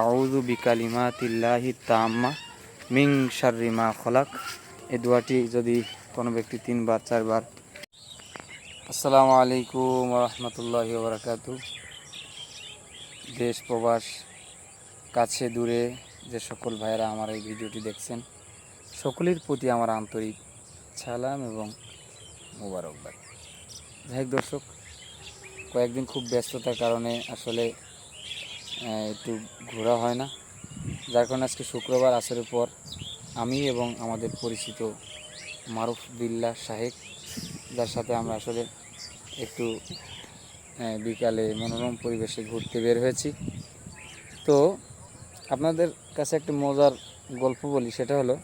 আউযু বিকালিমাতিল্লাহি তাম্মা মিং শাররি মা খলাক। এই দোয়াটি যদি কোনো ব্যক্তি তিনবার, চারবার। আসসালামু আলাইকুম রহমতুল্লাহ বারাকাতু দেশ, প্রবাস, কাছে, দূরে যে সকল ভাইয়েরা আমার এই ভিডিওটি দেখছেন, সকলের প্রতি আমার আন্তরিক সালাম এবং মোবারকবাদ। যাই দর্শক, কয়েকদিন খুব ব্যস্ততার কারণে আসলে একটু ঘোরা হয় না। যার কারণে আজকে শুক্রবার, আসরের পর আমি এবং আমাদের পরিচিত মারুফ বিল্লা সাহেব যার সাথে আমরা আসলে একটু বিকালে মনোরম পরিবেশে ঘুরতে বের হয়েছি। তো আপনাদের কাছে একটা মজার গল্প বলি, সেটা হলো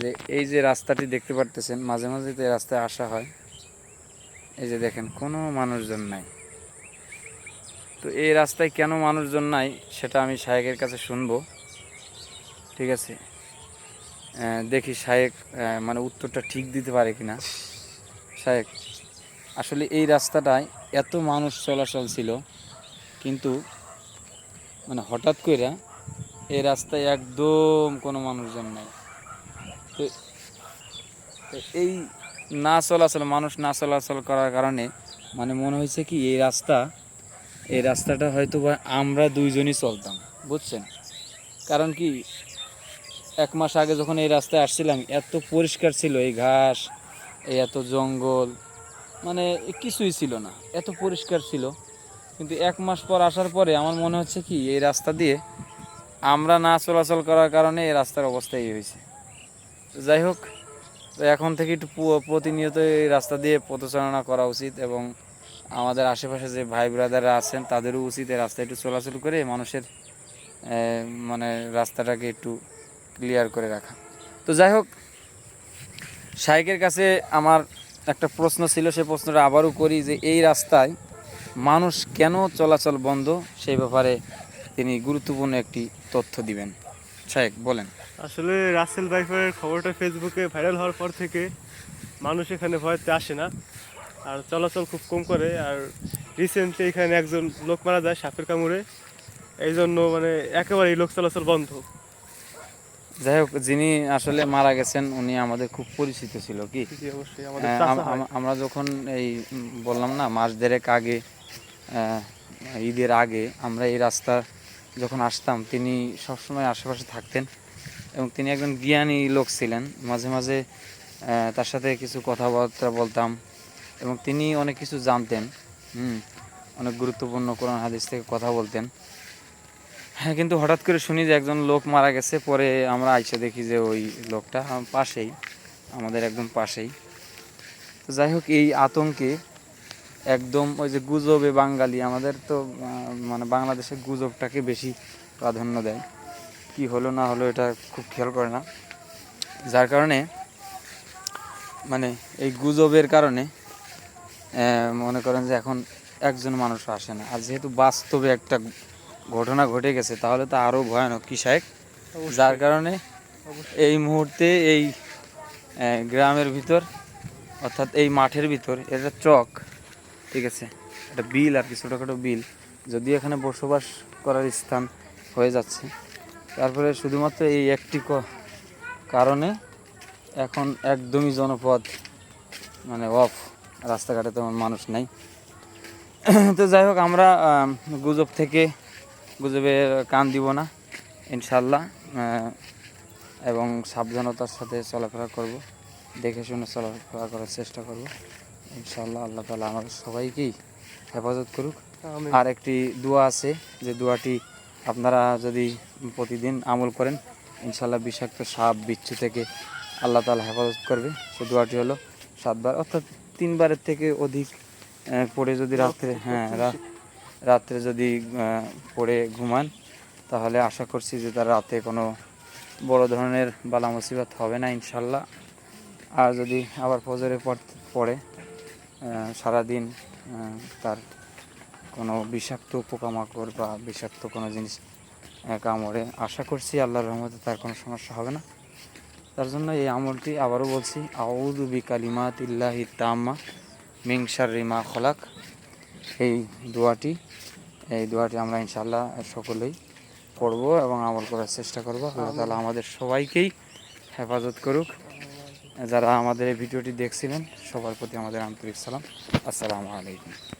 যে এই যে রাস্তাটি দেখতে পারতেছেন, মাঝে মাঝে তো রাস্তায় আসা হয়। এই যে দেখেন, কোনো মানুষজন নাই। তো এই রাস্তায় কেন মানুষজন নাই, সেটা আমি শায়েকের কাছে শুনব। ঠিক আছে? দেখি শায়েক মানে উত্তরটা ঠিক দিতে পারে কি না শায়েক, আসলে এই রাস্তাটায় এত মানুষ চলাচল ছিল, কিন্তু মানে হঠাৎ করে এই রাস্তায় একদম কোনো মানুষজন নাই। তো এই না চলাচল, মানুষ না চলাচল করার কারণে মানে মনে হয়েছে কি এই রাস্তা এই রাস্তাটা হয়তো বা আমরা দুইজনই চলতাম, বুঝছেন? কারণ কি, এক মাস আগে যখন এই রাস্তায় আসছিলাম, এত পরিষ্কার ছিল এই ঘাস এই এত জঙ্গল মানে কিছুই ছিল না, এত পরিষ্কার ছিল। কিন্তু এক মাস পর আসার পরে আমার মনে হচ্ছে কি, এই রাস্তা দিয়ে আমরা না চলাচল করার কারণে এই রাস্তার অবস্থা এই হয়েছে। যাই হোক, এখন থেকে একটু প্রতিনিয়ত এই রাস্তা দিয়ে পথচালনা করা উচিত এবং আমাদের আশেপাশে যে ভাই ব্রাদাররা আছেন, তাদেরও উচিত রাস্তায় একটু চলাচল করে মানুষের মানে রাস্তাটাকে একটু ক্লিয়ার করে রাখা। তো যাই হোক, শাইকের কাছে আমার একটা প্রশ্ন ছিল সেই প্রশ্নটা আবারও করি যে, এই রাস্তায় মানুষ কেন চলাচল বন্ধ? সেই ব্যাপারে তিনি গুরুত্বপূর্ণ একটি তথ্য দিবেন। শাইক, বলেন। আসলে রাসেল বাইফের খবরটা ফেসবুকে ভাইরাল হওয়ার পর থেকে মানুষ এখানে ভয়তে আসে না। আর চলাচল খুব কম করে। আর রিসেন্টলি এখানে একজন লোক মারা যায় সাপের কামড়ে। এই জন্য মানে একেবারেই লোক চলাচল বন্ধ। যাই হোক যিনি আসলে মারা গেছেন উনি আমাদের খুব পরিচিত ছিল কি? আমরা যখন এই বললাম না মাস দেড়েক আগে ঈদের আগে আমরা এই রাস্তা যখন আসতাম তিনি সবসময় আশেপাশে থাকতেন এবং তিনি একজন জ্ঞানী লোক ছিলেন। মাঝে মাঝে তার সাথে কিছু কথাবার্তা বলতাম এবং তিনি অনেক কিছু জানতেন, হুম, অনেক গুরুত্বপূর্ণ কোরআন হাদিস থেকে কথা বলতেন। হ্যাঁ কিন্তু হঠাৎ করে শুনি যে একজন লোক মারা গেছে, পরে আমরা আইসে দেখি যে ওই লোকটা পাশেই, আমাদের একদম পাশেই। তো যাই হোক, এই আতঙ্কে একদম ওই যে গুজবে বাঙালি, আমাদের তো মানে বাংলাদেশে গুজবটাকে বেশি প্রাধান্য দেয়। কি হলো না হলো এটা খুব খেয়াল করে না। যার কারণে মানে এই গুজবের কারণে মনে করেন যে এখন একজন মানুষ আসে না। আর যেহেতু বাস্তবে একটা ঘটনা ঘটে গেছে তাহলে তো আরও ভয়ানক কি সাহেব যার কারণে এই মুহূর্তে এই গ্রামের ভিতর অর্থাৎ এই মাঠের ভিতর এটা চক ঠিক আছে? একটা বিল আর কি ছোটোখাটো বিল যদি এখানে বসবাস করার স্থান হয়ে যাচ্ছে। তারপরে শুধুমাত্র এই একটি কারণে এখন একদমই জনপদ মানে অফ। রাস্তাঘাটে তেমন মানুষ নাই। তো যাই হোক আমরা গুজব থেকে গুজবে কান দিব না ইনশাল্লাহ এবং সাবধানতার সাথে চলাফেরা করব দেখে শুনে চলাফেরা করার চেষ্টা করব। ইনশাল্লাহ আল্লাহ তালা আমাদের সবাইকেই হেফাজত করুক। আর একটি দোয়া আছে যে দোয়াটি আপনারা যদি প্রতিদিন আমল করেন ইনশাল্লাহ বিষাক্ত সাপ বিচ্ছু থেকে আল্লাহ তালা হেফাজত করবে। সে দোয়াটি হলো সাতবার অর্থাৎ তিনবারের থেকে অধিক পড়ে যদি রাত্রে হ্যাঁ রাত্রে যদি পড়ে ঘুমান তাহলে আশা করছি যে তার রাতে কোনো বড় ধরনের বালা মুসিবত হবে না ইনশাল্লাহ। আর যদি আবার ফজরে পড়- সারাদিন তার কোনো বিষাক্ত পোকামাকড় বা বিষাক্ত কোনো জিনিস কামড়ে আশা করছি আল্লাহর রহমতে তার কোনো সমস্যা হবে না। তার জন্য এই আমলটি আবারও বলছি আউদু বি কালিমাত ইল্লাহি তাম্মা মিংসার রিমা খলাক। এই দোয়াটি এই দোয়াটি আমরা ইনশাল্লাহ সকলেই পড়ব এবং আমল করার চেষ্টা করব। আল্লাহ তালা আমাদের সবাইকেই হেফাজত করুক। যারা আমাদের এই ভিডিওটি দেখছিলেন, সবার প্রতি আমাদের আন্তরিক সালাম। আসসালামু আলাইকুম।